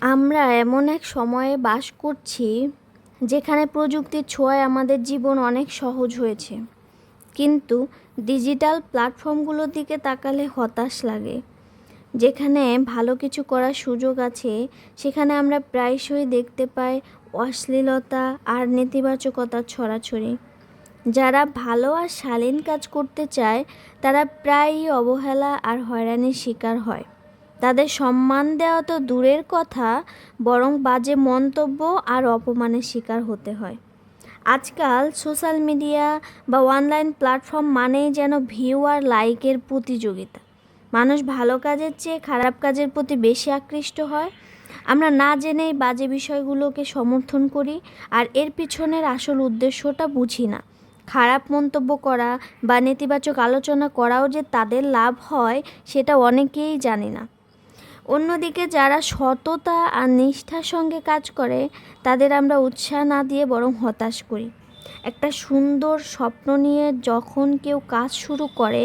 আমরা এমন এক সময়ে বাস করছি যেখানে প্রযুক্তির ছোঁয়ায় আমাদের জীবন অনেক সহজ হয়েছে। কিন্তু ডিজিটাল প্ল্যাটফর্মগুলোর দিকে তাকালে হতাশ লাগে। যেখানে ভালো কিছু করার সুযোগ আছে, সেখানে আমরা প্রায়শই দেখতে পাই অশ্লীলতা আর নেতিবাচকতার ছড়াছড়ি। যারা ভালো আর শালীন কাজ করতে চায়, তারা প্রায়ই অবহেলা আর হয়রানির শিকার হয়। তাদের সম্মান দেওয়া তো দূরের কথা, বরং বাজে মন্তব্য আর অপমানের শিকার হতে হয়। আজকাল সোশ্যাল মিডিয়া বা অনলাইন প্ল্যাটফর্ম মানেই যেন ভিউ আর লাইকের প্রতিযোগিতা। মানুষ ভালো কাজের চেয়ে খারাপ কাজের প্রতি বেশি আকৃষ্ট হয়। আমরা না জেনেই বাজে বিষয়গুলোকে সমর্থন করি আর এর পিছনের আসল উদ্দেশ্যটা বুঝি না। খারাপ মন্তব্য করা বা নেতিবাচক আলোচনা করাও যে তাদের লাভ হয়, সেটা অনেকেই জানে না। অন্যদিকে যারা সততা আর নিষ্ঠার সঙ্গে কাজ করে, তাদের আমরা উৎসাহ না দিয়ে বরং হতাশ করি একটা সুন্দর স্বপ্ন নিয়ে যখন কেউ কাজ শুরু করে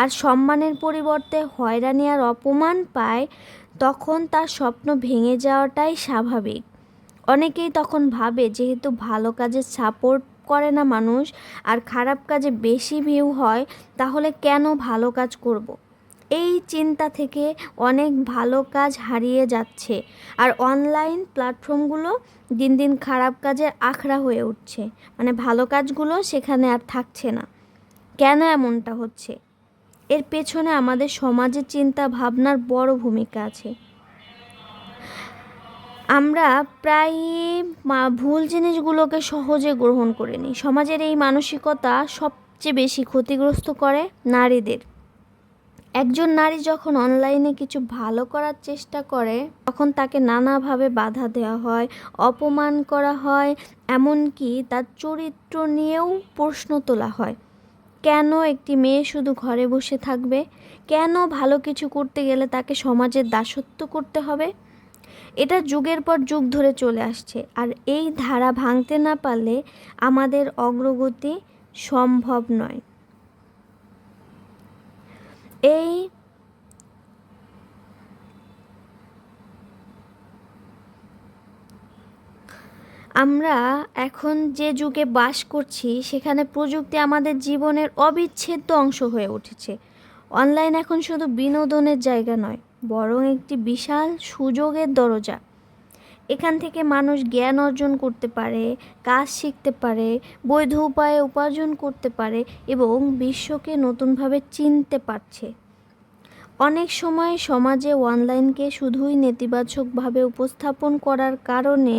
আর সম্মানের পরিবর্তে হয়রানি আর অপমান পায়, তখন তার স্বপ্ন ভেঙে যাওয়াটাই স্বাভাবিক অনেকেই তখন ভাবে, যেহেতু ভালো কাজে সাপোর্ট করে না মানুষ আর খারাপ কাজে বেশি ভিউ হয়, তাহলে কেন ভালো কাজ করব। এই চিন্তা থেকে অনেক ভালো কাজ হারিয়ে যাচ্ছে। আর অনলাইন প্ল্যাটফর্মগুলো দিন দিন খারাপ কাজের আখড়া হয়ে উঠছে। মানে ভালো কাজগুলো সেখানে আর থাকছে না। কেন এমনটা হচ্ছে? এর পেছনে আমাদের সমাজের চিন্তা ভাবনার বড় ভূমিকা আছে। আমরা প্রায়ই মা- ভুল জিনিসগুলোকে সহজে গ্রহণ করে নিই। সমাজের এই মানসিকতা সবচেয়ে বেশি ক্ষতিগ্রস্ত করে নারীদের। একজন নারী যখন অনলাইনে কিছু ভালো করার চেষ্টা করে, তখন তাকে নানাভাবে বাধা দেওয়া হয়, অপমান করা হয়, এমনকি তার চরিত্র নিয়েও প্রশ্ন তোলা হয়। কেন একটি মেয়ে শুধু ঘরে বসে থাকবে? কেন ভালো কিছু করতে গেলে তাকে সমাজের দাসত্ব করতে হবে? এটা যুগের পর যুগ ধরে চলে আসছে, আর এই ধারা ভাঙতে না পারলে আমাদের অগ্রগতি সম্ভব নয়। এই আমরা এখন যে যুগে বাস করছি, সেখানে প্রযুক্তি আমাদের জীবনের অবিচ্ছেদ্য অংশ হয়ে উঠেছে। অনলাইন এখন শুধু বিনোদনের জায়গা নয়, বরং একটি বিশাল সুযোগের দরজা। এখান থেকে মানুষ জ্ঞান অর্জন করতে পারে, কাজ শিখতে পারে, বৈধ উপায়ে উপার্জন করতে পারে এবং বিশ্বকে নতুনভাবে চিনতে পারছে। অনেক সময় সমাজে অনলাইনকে শুধুই নেতিবাচকভাবে উপস্থাপন করার কারণে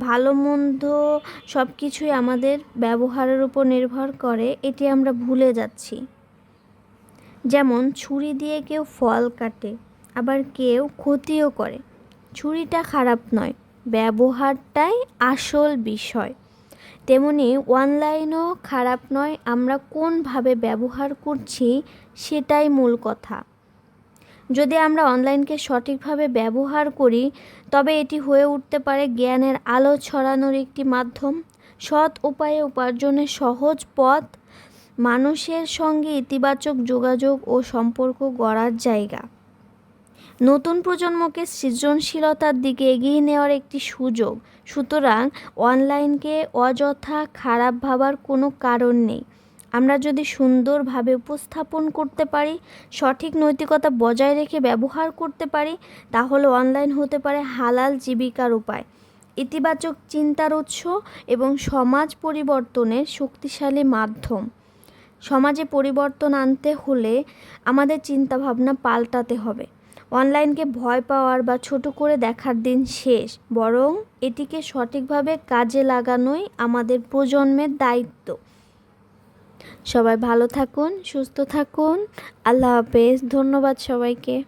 ভালো মন্দ সব কিছুই আমাদের ব্যবহারের উপর নির্ভর করে, এটি আমরা ভুলে যাচ্ছি। যেমন ছুরি দিয়ে কেউ ফল কাটে, আবার কেউ ক্ষতিও করে। ছুরিটা খারাপ নয়, ব্যবহারটাই আসল বিষয়। তেমনি অনলাইনও খারাপ নয়, আমরা কোনভাবে ব্যবহার করছি সেটাই মূল কথা। যদি আমরা অনলাইনকে সঠিকভাবে ব্যবহার করি, তবে এটি হয়ে উঠতে পারে জ্ঞানের আলো ছড়ানোর একটি মাধ্যম। সৎ উপায়ে উপার্জনের সহজ পথ, মানুষের সঙ্গে ইতিবাচক যোগাযোগ ও সম্পর্ক গড়ার জায়গা। নতুন প্রজন্মকে সৃজনশীলতার দিকে এগিয়ে নেওয়ার একটি সুযোগ। সুতরাং অনলাইনকে অযথা খারাপ ভাবার কোনো কারণ নেই। আমরা যদি সুন্দরভাবে উপস্থাপন করতে পারি, সঠিক নৈতিকতা বজায় রেখে ব্যবহার করতে পারি, তাহলে অনলাইন হতে পারে হালাল জীবিকার উপায়। ইতিবাচক চিন্তার উৎস এবং সমাজ পরিবর্তনের শক্তিশালী মাধ্যম। সমাজে পরিবর্তন আনতে হলে আমাদের চিন্তাভাবনা পাল্টাতে হবে। অনলাইনকে ভয় পাওয়ার বা ছোট করে দেখার দিন শেষ, বরং এটিকে সঠিকভাবে কাজে লাগানোই আমাদের প্রজন্মের দায়িত্ব। সবাই ভালো থাকুন, সুস্থ থাকুন। আল্লাহ হাফেজ। ধন্যবাদ সবাইকে।